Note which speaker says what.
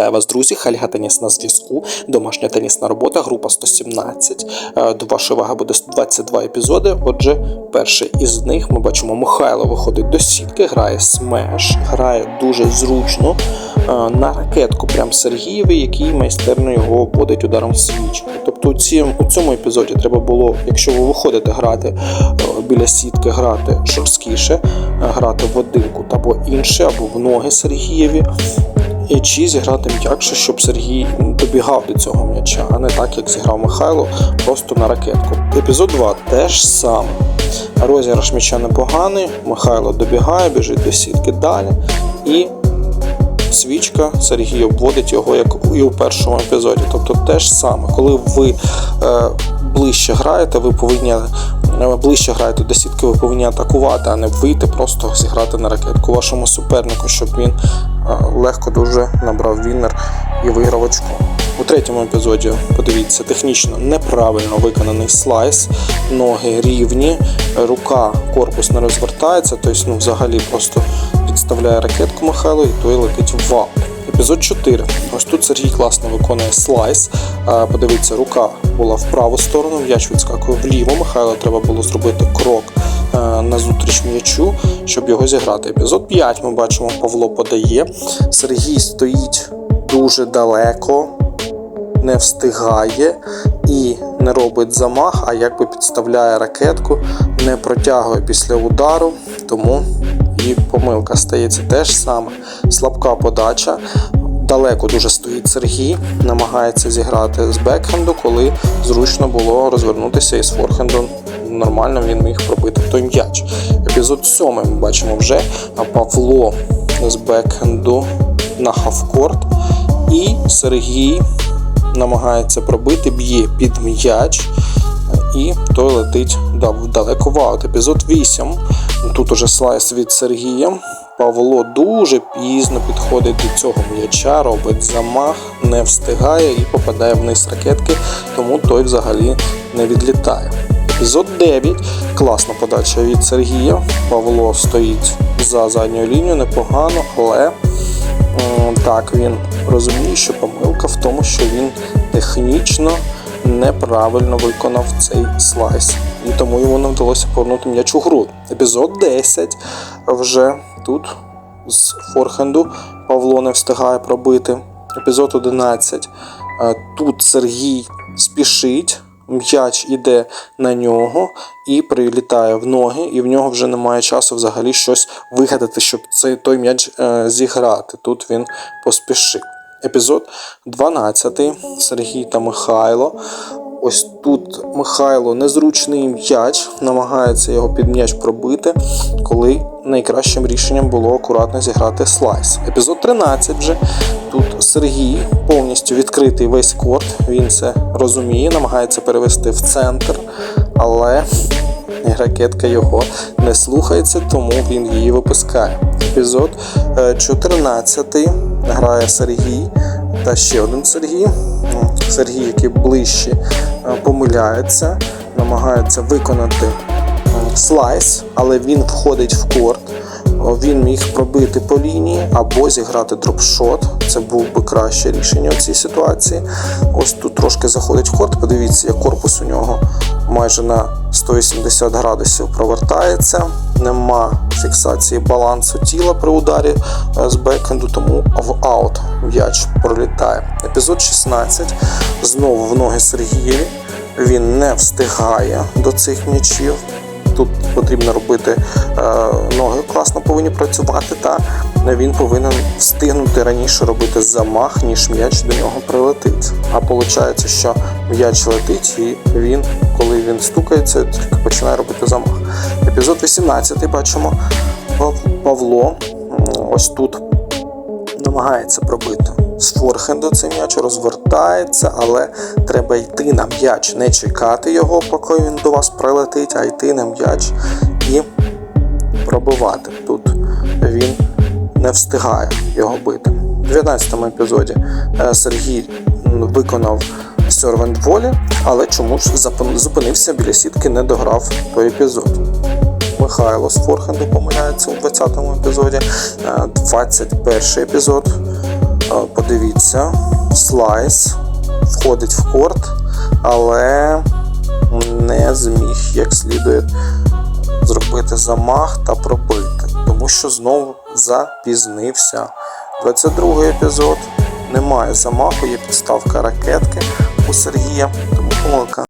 Speaker 1: Вітаю вас, друзі! Хальга Теніс на зв'язку. Домашня тенісна робота, група 117. Е, До вашої уваги буде 22 епізоди. Отже, перший із них ми бачимо, Михайло виходить до сітки, грає смеш, грає дуже зручно е, на ракетку. Прям Сергієві, який майстерно його обводить ударом свічки. Тобто у, ці, у цьому епізоді треба було, якщо ви виходите грати е, біля сітки, грати жорсткіше, е, грати в один кут або інше, або в ноги Сергієві. Чи зіграти м'якше, щоб Сергій добігав до цього м'яча, а не так, як зіграв Михайло, просто на ракетку. Епізод 2 теж саме. Розіграш м'яча непоганий, Михайло добігає, біжить до сітки далі. І свічка Сергій обводить його, як і у першому епізоді. Тобто те ж саме, коли ви е, ближче граєте, ви повинні е, ближче граєте до сітки, ви повинні атакувати, а не вийти, просто зіграти на ракетку вашому супернику, щоб він легко дуже набрав віннер і виграв очко. У третьому епізоді, подивіться, технічно неправильно виконаний слайс, ноги рівні, рука, корпус не розвертається, тобто ну, взагалі просто підставляє ракетку Михайло і той летить в вал. Епізод 4. Ось тут Сергій класно виконує слайс. Подивіться, рука була в праву сторону, м'яч відскакує вліво. Михайло треба було зробити крок е, назустріч м'ячу, щоб його зіграти. Епізод 5 ми бачимо, Павло подає. Сергій стоїть дуже далеко, не встигає і не робить замах, а якби підставляє ракетку, не протягує після удару, тому і помилка стається теж саме. Слабка подача. Далеко дуже стоїть Сергій, намагається зіграти з бекхенду, коли зручно було розвернутися із форхенду. Нормально він міг пробити той м'яч. Епізод 7 ми бачимо вже Павло з бекхенду на хавкорт. І Сергій намагається пробити, б'є під м'яч, і той летить далеко в аут. Епізод 8. Тут уже слайс від Сергія. Павло дуже пізно підходить до цього м'яча, робить замах, не встигає і попадає вниз ракетки, тому той взагалі не відлітає. Епізод 9. Класна подача від Сергія. Павло стоїть за задньою лінією, непогано, але так він розуміє, що помилка в тому, що він технічно неправильно виконав цей слайс. І тому йому не вдалося повернути м'яч у гру. Епізод 10 вже тут з форхенду Павло не встигає пробити. Епізод 11. Е, Тут Сергій спішить, м'яч іде на нього і прилітає в ноги, і в нього вже немає часу взагалі щось вигадати, щоб цей той м'яч е, зіграти. Тут він поспішив. Епізод 12. Сергій та Михайло. Ось тут Михайло незручний м'яч, намагається його під м'яч пробити, коли найкращим рішенням було акуратно зіграти слайс. Епізод 13 вже тут Сергій повністю відкритий весь корт. Він це розуміє, намагається перевести в центр, але ракетка його не слухається, тому він її випускає. Епізод е, 14 грає Сергій та ще один Сергій. Сергій, який ближче е, помиляється, намагається виконати е, слайс, але він входить в корт. Він міг пробити по лінії або зіграти дропшот. Це був би краще рішення у цій ситуації. Ось тут трошки заходить в корт. Подивіться, як корпус у нього майже на 180 градусів провертається. Нема фіксації балансу тіла при ударі е, з бекенду, тому в аут м'яч пролітає. Епізод 16. Знову в ноги Сергієві. Він не встигає до цих м'ячів. Тут потрібно робити е, повинні працювати, та він повинен встигнути раніше робити замах, ніж м'яч до нього прилетить. А виходить, що м'яч летить, і він, коли він стукається, тільки починає робити замах. Епізод 18 бачимо Павло. Ось тут намагається пробити з форхенду цей м'яч, розвертається, але треба йти на м'яч, не чекати його, поки він до вас прилетить, а йти на м'яч пробивати. Тут він не встигає його бити. У 19 епізоді е, Сергій виконав сервент волі, але чомусь зупинився біля сітки, не дограв той епізод. Михайло з форхенду помиляється у 20-му епізоді. Е, 21 епізод. Е, Подивіться, слайс входить в корт, але не зміг як слідує зробити замах та пробити, тому що знову запізнився. 22 епізод. Немає замаху, є підставка ракетки у Сергія, тому помилка